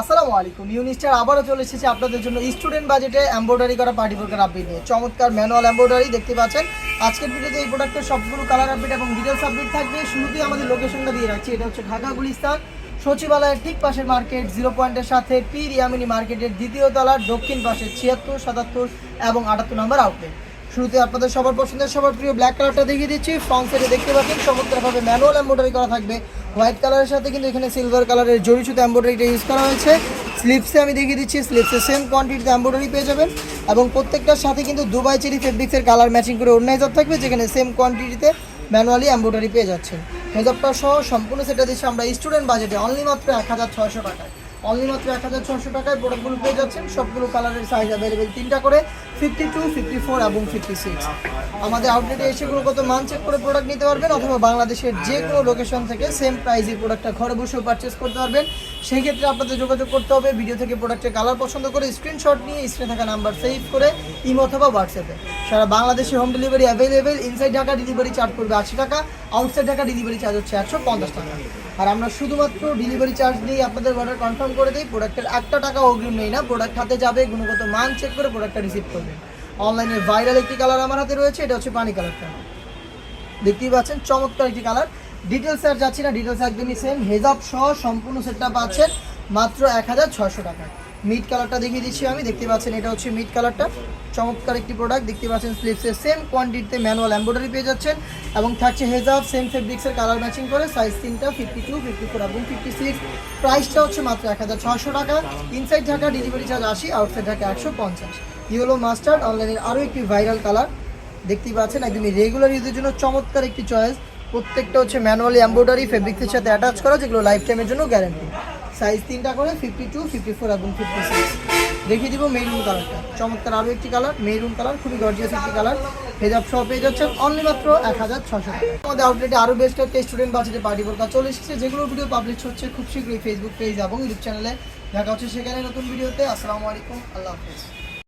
আসসালামু আলাইকুম। ইউনিস্টার আবারও চলে এসেছে আপনাদের জন্য স্টুডেন্ট বাজেটে এমব্রয়ডারি করা পার্টি বোর্ডের আপডেট নিয়ে। চমৎকার ম্যানুয়াল এমব্রয়ডারি দেখতে পাচ্ছেন। আজকের ভিডিওতে এই প্রোডাক্টের সবগুলো কালার আপডেট এবং ডিটেলস আপডেট থাকবে। শুরুতেই আমাদের লোকেশনটা দিয়ে রাখছি। এটা হচ্ছে ঢাকা, গুলিস্তান। সচিবালয়ের ঠিক পাশের মার্কেট জিরো পয়েন্টের সাথে পি রিয়ামিনি মার্কেটের দ্বিতীয় তলার দক্ষিণ পাশে ছিয়াত্তর, সাতাত্তর এবং আটাত্তর নম্বর আউটলেট শুরুতে আপনাদের সবার পছন্দের, সবার প্রিয় ব্ল্যাক কালারটা দেখিয়ে দিচ্ছি। ফ্রন্ট সাইডে দেখতে পাচ্ছেন, চমৎকারভাবে ম্যানুয়াল এমব্রয়ডারি করা থাকবে। হোয়াইট কালারের সাথে কিন্তু এখানে সিলভার কালারের জড়ি সুতো এমব্রয়ডারিটা ইউজ করা হয়েছে। স্লিপসে আমি দেখিয়ে দিচ্ছি স্লিপসে সেম কোয়ান্টিটিতে এমব্রয়ডারি পেয়ে যাবেন। এবং প্রত্যেকটার সাথে কিন্তু দুবাই চেরি ফেব্রিক্সের কালার ম্যাচিং করে অন্য অর্গানাইজার থাকবে, যেখানে সেম কোয়ান্টিটিতে ম্যানুয়ালি এম্ব্রয়ডারি পেয়ে যাচ্ছেন। মেকআপটা সহ সম্পূর্ণ সেটা দিচ্ছে আমরা স্টুডেন্ট বাজেটে অনলি মাত্র এক হাজার ছয়শো টাকায়। অনলি মাত্র এক হাজার ছশো টাকায় প্রোডাক্টগুলো পেয়ে যাচ্ছেন। সবগুলো কালারের সাইজ অ্যাভেলেবেল তিনটা করে ফিফটি টু ফিফটি ফোর এবং ফিফটি সিক্স আমাদের আউটলেটে এসে গুণগত মান চেক করে প্রোডাক্ট নিতে পারবেন অথবা বাংলাদেশের যে কোনো লোকেশন থেকে সেম প্রাইসে প্রোডাক্টটা ঘরে বসেও পারচেস করতে পারবেন। সেই ক্ষেত্রে আপনাদের যোগাযোগ করতে হবে ভিডিও থেকে প্রোডাক্টের কালার পছন্দ করে স্ক্রিনশট নিয়ে স্ক্রিনে থাকা নাম্বার সেভ করে ইমো অথবা হোয়াটসঅ্যাপে সারা বাংলাদেশে home delivery available inside Dhaka delivery charge পড়বে আশি টাকা আউটসাইড ঢাকা ডেলিভারি চার্জ হচ্ছে একশো পঞ্চাশ টাকা। আর আমরা শুধুমাত্র ডেলিভারি চার্জ দিয়ে আপনাদের অর্ডার কনফার্ম করে দিই প্রোডাক্টের একটা টাকা অগ্রিম নেই না প্রোডাক্ট হাতে যাবে, গুণগত মান চেক করে প্রোডাক্টটা রিসিভ করবেন অনলাইনে ভাইরাল একটি কালার আমার হাতে রয়েছে, এটা হচ্ছে পানি কালারটা দেখতেই পাচ্ছেন, চমৎকার একটি কালার ডিটেলস আর যাচ্ছি না ডিটেলস একদমই সেম হেজাব সহ সম্পূর্ণ সেটটা পাচ্ছেন মাত্র এক হাজার ছশো টাকা মিড কালারটা দেখিয়ে দিচ্ছি আমি। দেখতে পাচ্ছেন এটা হচ্ছে মিড কালারটা। চমৎকার একটি প্রোডাক্ট দেখতে পাচ্ছেন স্লিপসের সেম কোয়ান্টিটিতে ম্যানুয়াল এমব্রয়ডারি পেয়ে যাচ্ছেন এবং থাকছে হেজাব সেম ফেব্রিক্সের কালার ম্যাচিং করে সাইজ তিনটা ফিফটি টু ফিফটি ফোর এবং ফিফটি সিক্স প্রাইসটা হচ্ছে মাত্র এক হাজার ছশো টাকা। ইনসাইড ঢাকা ডেলিভারি চার্জ আশি আউটসাইড ঢাকা একশো পঞ্চাশ। ইয়েলো মাস্টার্ড অনলাইনের আরও একটি ভাইরাল কালার দেখতেই পাচ্ছেন একদমই রেগুলার ইউজের জন্য চমৎকার একটি চয়েস প্রত্যেকটা হচ্ছে ম্যানুয়ালি এমব্রয়ডারি ফেব্রিক্সের সাথে অ্যাটাচ করা, যেগুলো লাইফ টাইমের জন্য গ্যারান্টি সাইজ তিনটা করে ফিফটি টু ফিফটি ফোর এবং ফিফটি সিক্স দেখিয়ে দিব মেরুন কালারটা চমৎকার, আরও একটি কালার মেরুন কালার খুবই গর্জিয়াস একটি কালার হেজাব সহ পেয়ে যাচ্ছেন অনলি মাত্র এক হাজার ছশো আমাদের আউটলেটে আরও বেস্ট একটা স্টুডেন্ট বাজেটে পার্টি বোরকা চলে এসেছে। যেগুলো ভিডিও পাবলিশ হচ্ছে খুব শীঘ্রই ফেসবুক পেজ এবং ইউটিউব চ্যানেলে দেখা হচ্ছে সেখানে নতুন ভিডিওতে আসসালামু আলাইকুম, আল্লাহ হাফিজ।